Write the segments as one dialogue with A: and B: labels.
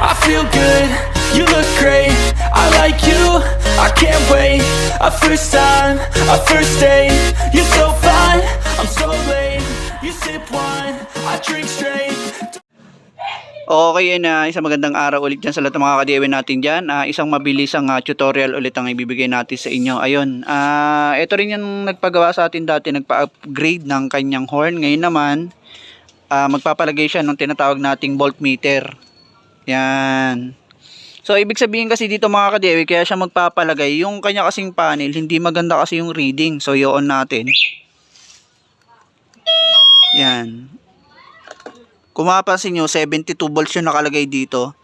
A: I feel good, you look great I like you, I can't wait A first time, a first date You're so fine, I'm so late You sip wine, I drink straight
B: Okay, yun na isang magandang araw ulit dyan sa lahat ng mga kadiwin natin dyan. Ah, isang mabilis ang ah, tutorial ulit ang ibibigay natin sa inyo. Ayun, ah, ito rin yung nagpagawa sa atin dati, nagpa-upgrade ng kanyang horn. Ngayon naman, ah, magpapalagay siya ng tinatawag nating voltmeter. Yan. So, ibig sabihin kasi dito mga kadiwi, kaya siya magpapalagay. Yung kanya kasing panel, hindi maganda kasi yung reading. So, i-on natin. Yan. Kung mapapansin nyo, 72 volts yung nakalagay dito.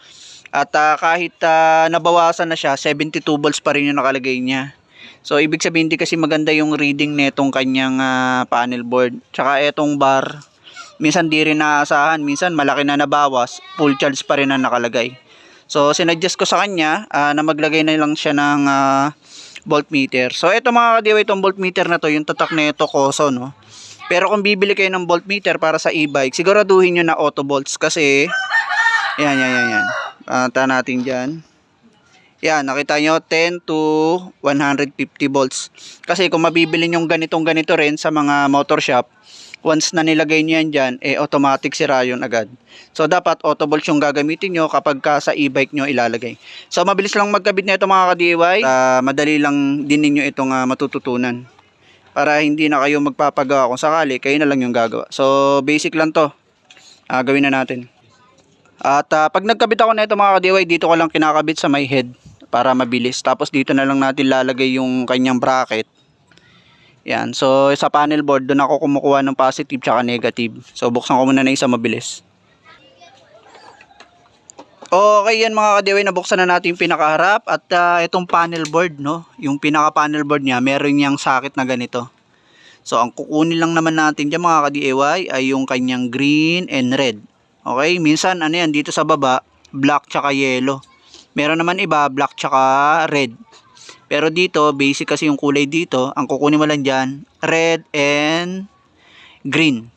B: At ah, kahit ah, nabawasan na siya, 72 volts pa rin yung nakalagay niya. So, ibig sabihin hindi kasi maganda yung reading netong kanyang ah, panel board. Tsaka etong bar, minsan di rin naasahan. Minsan malaki na nabawas, full charge pa rin ang nakalagay. So, sinadjust ko sa kanya ah, na maglagay na lang siya ng ah, voltmeter. So, ito mga kadiwa, itong voltmeter na to, yung tatak na ito, koso, no? Pero kung bibili kayo ng voltmeter para sa e-bike, siguraduhin nyo na auto volts kasi yan, yan, yan, yan. Pata natin dyan. Yan, nakita nyo, 10 to 150 volts. Kasi kung mabibili nyo ganitong ganito rin sa mga motor shop, once na nilagay nyo yan dyan, eh automatic sira yun agad. So dapat auto volts yung gagamitin nyo kapag ka sa e-bike nyo ilalagay. So mabilis lang magkabit na ito mga ka-DIY. Ah, madali lang din ninyo itong ah, matututunan para hindi na kayo magpapagawa kung sakali, kayo na lang yung gagawa. So, basic lang to. Ah, gawin na natin. At ah, pag nagkabit ako na ito mga ka-DIY, dito ko lang kinakabit sa my head para mabilis. Tapos dito na lang natin lalagay yung kanyang bracket. Yan. So, sa panel board, doon ako kumukuha ng positive tsaka negative. So, buksan ko muna na isa mabilis. Okay yan mga kadiway, nabuksan na natin yung pinakaharap at ah, itong panel board, no? Yung pinaka panel board niya, meron niyang sakit na ganito. So, ang kukunin lang naman natin dyan mga ka-DIY ay yung kanyang green and red. Okay? Minsan, ano yan, dito sa baba, black tsaka yellow. Meron naman iba, black tsaka red. Pero dito, basic kasi yung kulay dito, ang kukunin mo lang dyan, red and green.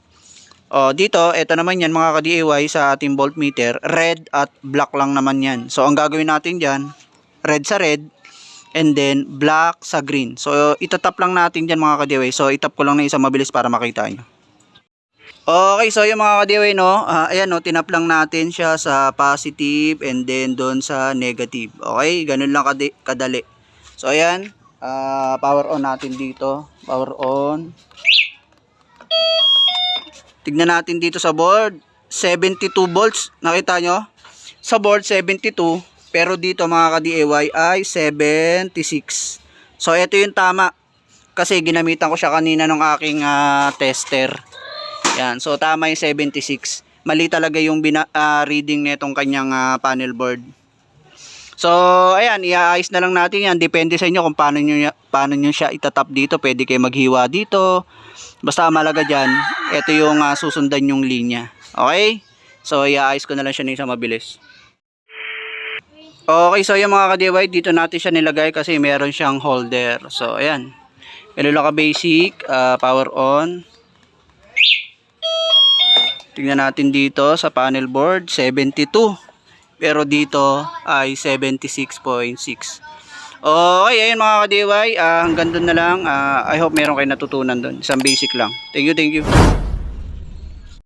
B: O, dito, ito naman yan mga ka-DIY sa ating voltmeter, red at black lang naman yan. So, ang gagawin natin dyan, red sa red, and then black sa green. So, itatap lang natin dyan mga ka-DIY. So, itap ko lang na isa mabilis para makita nyo. Okay, so yung mga ka-DIY, no, ah, ayan, no, tinap lang natin siya sa positive and then doon sa negative. Okay, ganun lang kadali. So, ayan, ah, power on natin dito. Power on. Tignan natin dito sa board. 72 volts. Nakita nyo? Sa board, 72. Pero dito mga ka-DIY ay 76. So, ito yung tama. Kasi ginamitan ko siya kanina ng aking ah, tester. Yan. So, tama yung 76. Mali talaga yung bina, ah, reading nitong kanyang ah, panel board. So, ayan, iaayos na lang natin yan. Depende sa inyo kung paano nyo, paano nyo siya itatap dito. Pwede kayo maghiwa dito. Basta malaga dyan, ito yung ah, susundan yung linya. Okay? So, iaayos ko na lang siya ng isang mabilis. Okay, so yung mga ka-DIY, dito natin siya nilagay kasi meron siyang holder. So, ayan. Ganun lang ka-basic. ah, power on. Tingnan natin dito sa panel board, 72. Pero dito ay 76.6. Okay, ayun mga ka-DIY. ah, hanggang doon na lang. Ah, I hope meron kayo natutunan doon. Isang basic lang. Thank you, thank you.